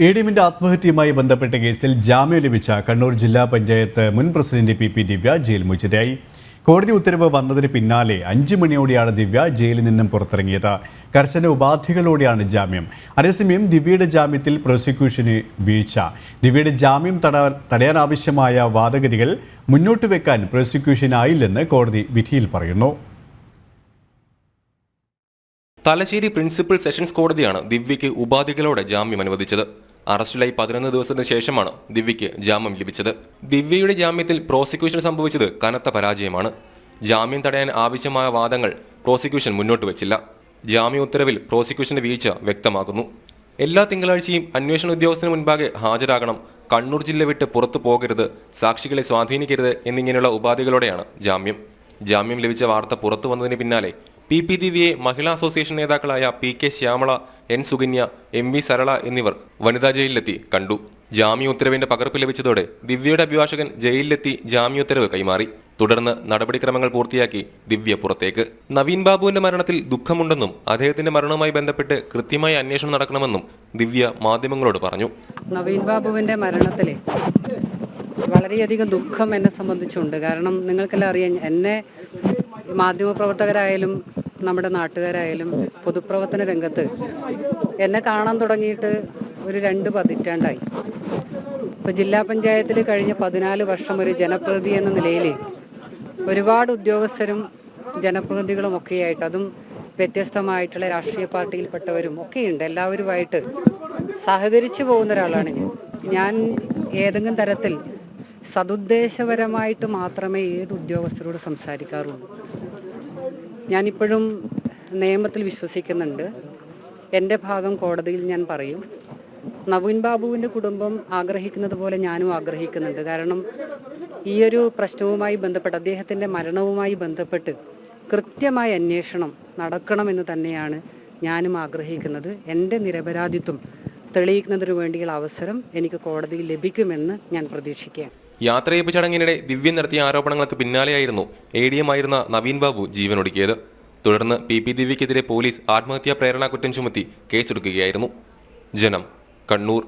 A D എമ്മിന്റെ ആത്മഹത്യയുമായി ബന്ധപ്പെട്ട കേസിൽ ജാമ്യം ലഭിച്ച കണ്ണൂർ ജില്ലാ പഞ്ചായത്ത് മുൻ president P P Divya jail മോചിതയായി കോടതി ഉത്തരവ് വന്നതിന് പിന്നാലെ അഞ്ച് മണിയോടെയാണ് ദിവ്യ ജയിലിൽ നിന്നും പുറത്തിറങ്ങിയത്. കർശന ഉപാധികളോടെയാണ് ജാമ്യം. അതേസമയം ദിവ്യയുടെ ജാമ്യത്തിൽ പ്രോസിക്യൂഷന് വീഴ്ച. ദിവ്യയുടെ ജാമ്യം തടയാൻ തടയാനാവശ്യമായ വാദഗതികൾ മുന്നോട്ട് വെക്കാൻ പ്രോസിക്യൂഷനായില്ലെന്ന് കോടതി വിധിയിൽ പറയുന്നു. തലശ്ശേരി പ്രിൻസിപ്പൽ സെഷൻസ് കോടതിയാണ് ദിവ്യയ്ക്ക് ഉപാധികളോടെ ജാമ്യം അനുവദിച്ചത്. അറസ്റ്റിലായി പതിനൊന്ന് ദിവസത്തിന് ശേഷമാണ് ദിവ്യയ്ക്ക് ജാമ്യം ലഭിച്ചത്. ദിവ്യയുടെ ജാമ്യത്തിൽ പ്രോസിക്യൂഷൻ സംഭവിച്ചത് കനത്ത പരാജയമാണ്. ജാമ്യം തടയാൻ ആവശ്യമായ വാദങ്ങൾ പ്രോസിക്യൂഷൻ മുന്നോട്ട് വച്ചില്ല. ജാമ്യ ഉത്തരവിൽ പ്രോസിക്യൂഷന്റെ വീഴ്ച വ്യക്തമാകുന്നു. എല്ലാ തിങ്കളാഴ്ചയും അന്വേഷണ ഉദ്യോഗസ്ഥന് മുൻപാകെ ഹാജരാകണം കണ്ണൂർ ജില്ല വിട്ട് പുറത്തു പോകരുത് സാക്ഷികളെ സ്വാധീനിക്കരുത് എന്നിങ്ങനെയുള്ള ഉപാധികളോടെയാണ് ജാമ്യം. ജാമ്യം ലഭിച്ച വാർത്ത പുറത്തു വന്നതിന് പിന്നാലെ പി പി ദിവ്യയെ മഹിളാ അസോസിയേഷൻ നേതാക്കളായ P K Shyamala N Sukanya M V Sarala എന്നിവർ വനിതാ ജയിലിലെത്തി കണ്ടു. ജാമ്യ ഉത്തരവിന്റെ പകർപ്പ് ലഭിച്ചതോടെ ദിവ്യയുടെ അഭിഭാഷകൻ ജയിലിലെത്തി ജാമ്യ ഉത്തരവ് കൈമാറി. തുടർന്ന് നടപടിക്രമങ്ങൾ പൂർത്തിയാക്കി ദിവ്യ പുറത്തേക്ക്. നവീൻ ബാബുവിന്റെ മരണത്തിൽ ദുഃഖമുണ്ടെന്നും അദ്ദേഹത്തിന്റെ മരണവുമായി ബന്ധപ്പെട്ട് കൃത്യമായ അന്വേഷണം നടക്കണമെന്നും ദിവ്യ മാധ്യമങ്ങളോട് പറഞ്ഞു. നവീൻ ബാബുവിന്റെ മരണത്തിൽ വളരെയധികം ദുഃഖം എന്നെ സംബന്ധിച്ചുണ്ട്. കാരണം നിങ്ങൾക്കെല്ലാം അറിയാം എന്നെ മാധ്യമപ്രവർത്തകരായാലും നമ്മുടെ നാട്ടുകാരായാലും പൊതുപ്രവർത്തന രംഗത്ത് എന്നെ കാണാൻ തുടങ്ങിയിട്ട് ഒരു രണ്ട് പതിറ്റാണ്ടായി. ഇപ്പോൾ ജില്ലാ പഞ്ചായത്തിൽ കഴിഞ്ഞ പതിനാല് വർഷം ഒരു ജനപ്രതി എന്ന നിലയിൽ ഒരുപാട് ഉദ്യോഗസ്ഥരും ജനപ്രതിനിധികളും ഒക്കെയായിട്ട് അതും വ്യത്യസ്തമായിട്ടുള്ള രാഷ്ട്രീയ പാർട്ടിയിൽപ്പെട്ടവരും ഒക്കെയുണ്ട്. എല്ലാവരുമായിട്ട് സഹകരിച്ചു പോകുന്ന ഒരാളാണ് ഞാൻ. ഞാൻ ഏതെങ്കിലും തരത്തിൽ സതുദ്ദേശപരമായിട്ട് മാത്രമേ ഏത് ഉദ്യോഗസ്ഥരോട് സംസാരിക്കാറുള്ളൂ. ഞാനിപ്പോഴും നിയമത്തിൽ വിശ്വസിക്കുന്നുണ്ട്. എന്റെ ഭാഗം കോടതിയിൽ ഞാൻ പറയും നവീൻ ബാബുവിന്റെ കുടുംബം ആഗ്രഹിക്കുന്നത് പോലെ ഞാനും ആഗ്രഹിക്കുന്നുണ്ട്. കാരണം ഈയൊരു പ്രശ്നവുമായി ബന്ധപ്പെട്ട് അദ്ദേഹത്തിന്റെ മരണവുമായി ബന്ധപ്പെട്ട് കൃത്യമായ അന്വേഷണം നടക്കണമെന്ന് തന്നെയാണ് ഞാനും ആഗ്രഹിക്കുന്നത്. എന്റെ നിരപരാധിത്വം തെളിയിക്കുന്നതിന് വേണ്ടിയുള്ള അവസരം എനിക്ക് കോടതിയിൽ ലഭിക്കുമെന്ന് ഞാൻ പ്രതീക്ഷിക്കുകയാണ്. യാത്രയപ്പ് ചടങ്ങിനിടെ ദിവ്യൻ നടത്തിയ ആരോപണങ്ങൾക്ക് പിന്നാലെയായിരുന്നു എ ഡി എം ആയിരുന്ന നവീൻ ബാബു ജീവനൊടുക്കിയത്. തുടർന്ന് പി പി ദിവ്യക്കെതിരെ പോലീസ് ആത്മഹത്യാ പ്രേരണാ കുറ്റം ചുമത്തി കേസെടുക്കുകയായിരുന്നു. ജനം കണ്ണൂർ.